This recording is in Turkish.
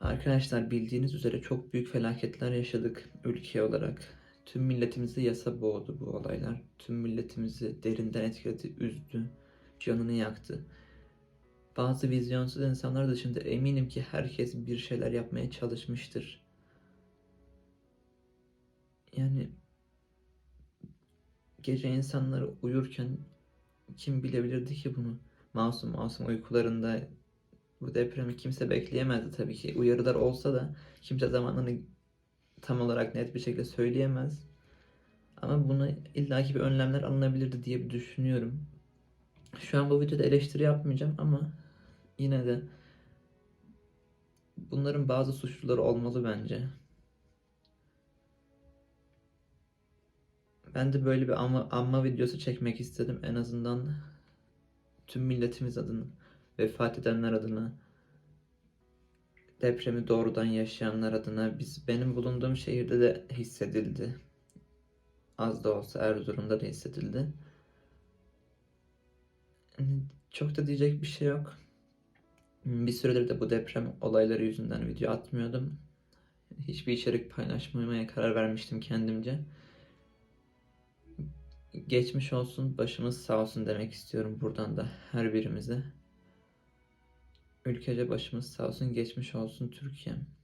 Arkadaşlar bildiğiniz üzere çok büyük felaketler yaşadık ülke olarak. Tüm milletimizi yasa boğdu bu olaylar. Tüm milletimizi derinden etkiledi, üzdü, canını yaktı. Bazı vizyonsuz insanlar dışında eminim ki herkes bir şeyler yapmaya çalışmıştır. Yani gece insanlar uyurken kim bilebilirdi ki bunu? Masum masum uykularında bu depremi kimse bekleyemezdi tabii ki. Uyarılar olsa da kimse zamanını tam olarak net bir şekilde söyleyemez. Ama buna illaki bir önlemler alınabilirdi diye düşünüyorum. Şu an bu videoda eleştiri yapmayacağım ama yine de bunların bazı suçluları olmalı bence. Ben de böyle bir anma, anma videosu çekmek istedim. En azından tüm milletimiz adına, vefat edenler adına, depremi doğrudan yaşayanlar adına biz benim bulunduğum şehirde de hissedildi. Az da olsa Erzurum'da da hissedildi. Yani Çok da diyecek bir şey yok. Bir süredir de bu deprem olayları yüzünden video atmıyordum. Hiçbir içerik paylaşmamaya karar vermiştim kendimce. Geçmiş olsun, başımız sağ olsun demek istiyorum buradan da her birimize. Ülkece başımız sağ olsun, geçmiş olsun Türkiye'm.